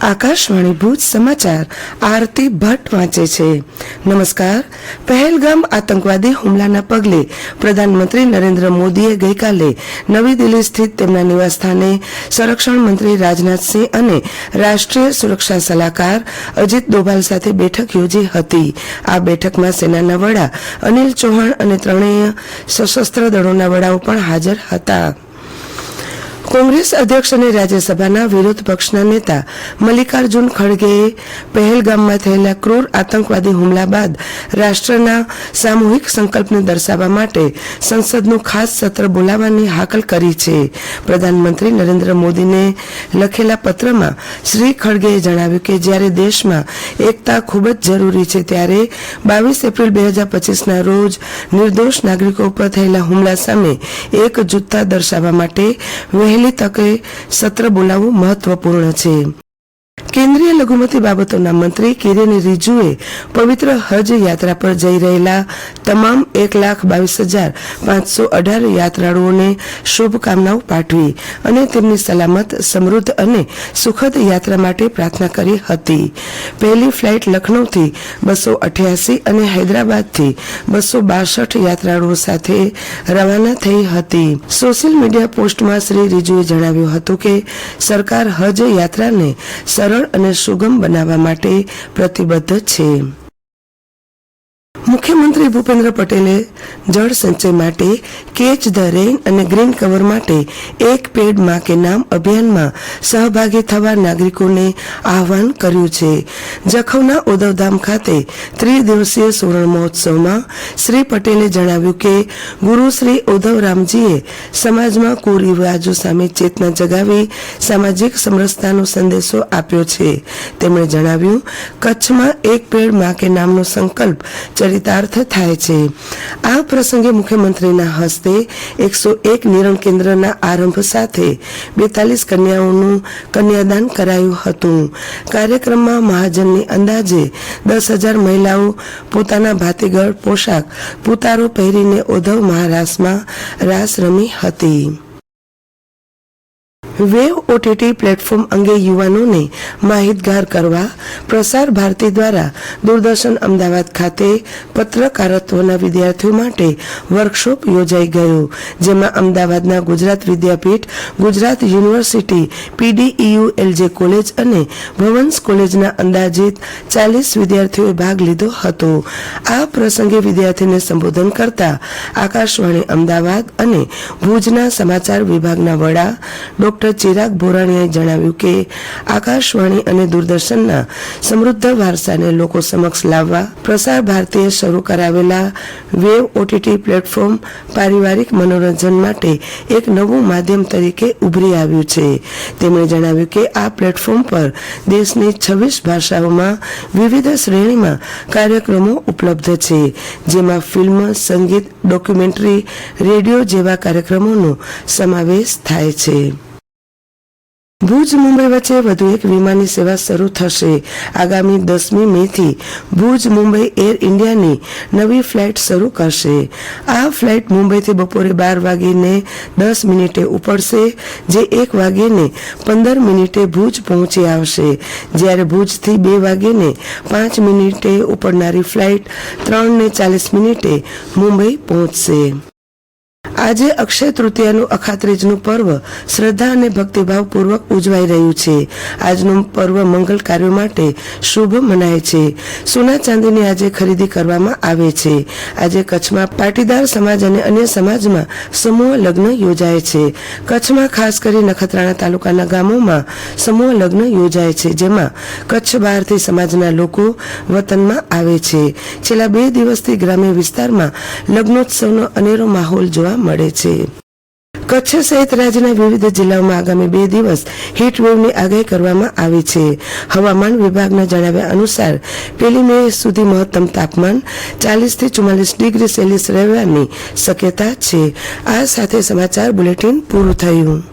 આકાશવાણી ભુજ સમાચાર, આરતી ભટ્ટ વાંચે છે. નમસ્કાર. પહેલગામ આતંકવાદી હુમલાના પગલે પ્રધાનમંત્રી નરેન્દ્ર મોદીએ ગઈકાલે નવી દિલ્હી સ્થિત તેમના નિવાસસ્થાને સંરક્ષણ મંત્રી રાજનાથસિંહ અને રાષ્ટ્રીય સુરક્ષા સલાહકાર અજીત દોભાલ સાથે બેઠક યોજી હતી. આ બેઠકમાં સેનાના વડા અનિલ ચૌહાણ અને ત્રણેય સશસ્ત્ર દળોના વડાઓ પણ હાજર હતા. કોંગ્રેસ અધ્યક્ષ અને રાજ્યસભાના વિરોધ પક્ષના નેતા મલ્લિકાર્જુન ખડગેએ પહેલગામમાં થયેલા ક્રૂર આતંકવાદી હુમલા બાદ રાષ્ટ્રના સામૂહિક સંકલ્પને દર્શાવવા માટે સંસદનું ખાસ સત્ર બોલાવવાની હાકલ કરી છે. પ્રધાનમંત્રી નરેન્દ્ર મોદીને લખેલા પત્રમાં શ્રી ખડગેએ જણાવ્યું કે જ્યારે દેશમાં એકતા ખૂબ જ જરૂરી છે ત્યારે બાવીસ એપ્રિલ બે હજાર પચીસના રોજ નિર્દોષ નાગરિકો ઉપર થયેલા હુમલા સામે એકજૂથતા દર્શાવવા માટે વહેલી તકે સત્ર બોલાવવું મહત્વપૂર્ણ છે. કેન્દ્રીય લઘુમતી બાબતોના મંત્રી કિરેન રિજુએ પવિત્ર હજ યાત્રા પર જઈ રહેલા તમામ એક લાખ બાવીસ હજાર પાંચસો અઢાર યાત્રાળુઓને શુભકામનાઓ પાઠવી અને તેમની સલામત, સમૃદ્ધ અને સુખદ યાત્રા માટે પ્રાર્થના કરી હતી. પહેલી ફ્લાઇટ લખનૌથી બસો અઠ્યાસી અને હૈદરાબાદથી બસો બાસઠ યાત્રાળુઓ સાથે રવાના થઈ હતી. સોશિયલ મીડિયા પોસ્ટમાં શ્રી રિજુએ જણાવ્યું હતું કે સરકાર હજ યાત્રાને સરળ અને સુગમ બનાવવા માટે પ્રતિબદ્ધ છે. મુખ્યમંત્રી ભૂપેન્દ્ર પટેલે જળ સંચય માટે કેચ ધ રેન અને ગ્રીન કવર માટે એક પેડમાં કે નામ અભિયાનમાં સહભાગી થવા નાગરિકોને આહવાન કર્યું છે. જખૌના ઉદવધામ ખાતે ત્રિદિવસીય સુવર્ણ મહોત્સવમાં શ્રી પટેલે જણાવ્યું કે ગુરુ શ્રી ઉદ્ધવરામજીએ સમાજમાં કુરિવાજો સામે ચેતના જગાવી સામાજિક સમરસતાનો સંદેશો આપ્યો છે. તેમણે જણાવ્યું, કચ્છમાં એક પેડમાં કે નામનો સંકલ્પ ચરિતાર્થ થાય છે. આ પ્રસંગે મુખ્યમંત્રીના હસ્તે એકસો એક નિરણ કેન્દ્રના આરંભ સાથે બેતાલીસ કન્યાઓનું કન્યાદાન કરાયું હતું. કાર્યક્રમમાં મહાજનની અંદાજે દસ હજાર મહિલાઓ પોતાના ભાતીગળ પોશાક, પુતારો પહેરીને ઓધવ મહારાસમાં રાસ રમી હતી. વેવ ઓટીટી પ્લેટફોર્મ અંગે યુવાનોને માહિતગાર કરવા પ્રસાર ભારતી દ્વારા દૂરદર્શન અમદાવાદ ખાતે પત્રકારત્વના વિદ્યાર્થીઓ માટે વર્કશોપ યોજાઈ ગયો, જેમાં અમદાવાદના Gujarat Vidyapith, Gujarat university, PDEU, LJ college અને ભવન્સ કોલેજના અંદાજિત ચાલીસ વિદ્યાર્થીઓએ ભાગ લીધો હતો. આ પ્રસંગે વિદ્યાર્થીને સંબોધન કરતા આકાશવાણી અમદાવાદ અને ભુજના સમાચાર વિભાગના વડા ડોક્ટર ચિરાગ ભોરાણીએ જણાવ્યું કે આકાશવાણી અને દૂરદર્શનના સમૃદ્ધ વારસાને લોકો સમક્ષ લાવવા પ્રસાર ભારતીએ શરૂ કરાવેલા વેવ ઓટીટી પ્લેટફોર્મ પારિવારિક મનોરંજન માટે એક નવું માધ્યમ તરીકે ઉભરી આવ્યું છે. તેમણે જણાવ્યું કે આ પ્લેટફોર્મ પર દેશની છવ્વીસ ભાષાઓમાં વિવિધ શ્રેણીમાં કાર્યક્રમો ઉપલબ્ધ છે, જેમાં ફિલ્મ, સંગીત, ડોક્યુમેન્ટરી, રેડિયો જેવા કાર્યક્રમોનો સમાવેશ થાય છે. ભુજ મુંબઈ વચ્ચે વધુ એક વિમાની સેવા શરૂ થશે. આગામી દસમી મે થી ભુજ મુંબઈ એર ઇન્ડિયાની નવી ફ્લાઇટ શરૂ કરશે. આ ફ્લાઇટ મુંબઈથી બપોરે બાર વાગીને દસ મિનિટે ઉપડશે, જે એક વાગીને પંદર મિનિટે ભુજ પહોંચી આવશે. જ્યારે ભુજથી બે વાગીને પાંચ મિનિટે ઉપડનારી ફ્લાઇટ ત્રણ ને ચાલીસ મિનિટે મુંબઈ પહોંચશે. આજે અક્ષય તૃતીયાનું અખાત્રીજનું પર્વ શ્રદ્ધા અને ભક્તિભાવ પૂર્વક ઉજવાઈ રહ્યું છે. આજનું પર્વ મંગલ કાર્યો માટે શુભ મનાય છે. સોના ચાંદીની આજે ખરીદી કરવામાં આવે છે. આજે કચ્છમાં પાટીદાર સમાજ અને અન્ય સમાજમાં સમૂહ લગ્ન યોજાય છે. કચ્છમાં ખાસ કરી નખત્રાણા તાલુકાના ગામોમાં સમૂહ લગ્ન યોજાય છે, જેમાં કચ્છ બહારથી સમાજના લોકો વતનમાં આવે છે. છેલ્લા બે દિવસથી ગ્રામ્ય વિસ્તારમાં લગ્નોત્સવનો અનેરો માહોલ જોવા મળે છે. કચ્છ સહિત રાજ્યના વિવિધ જિલ્લાઓમાં આગામી બે દિવસ હીટવેવની આગાહી કરવામાં આવી છે. હવામાન વિભાગના જણાવ્યા અનુસાર, પહેલી મે સુધી મહત્તમ તાપમાન ચાલીસથી ચુમ્માલીસ ડિગ્રી સેલ્સિયસ રહેવાની શક્યતા છે. આ સાથે સમાચાર બુલેટિન પૂરું થયું.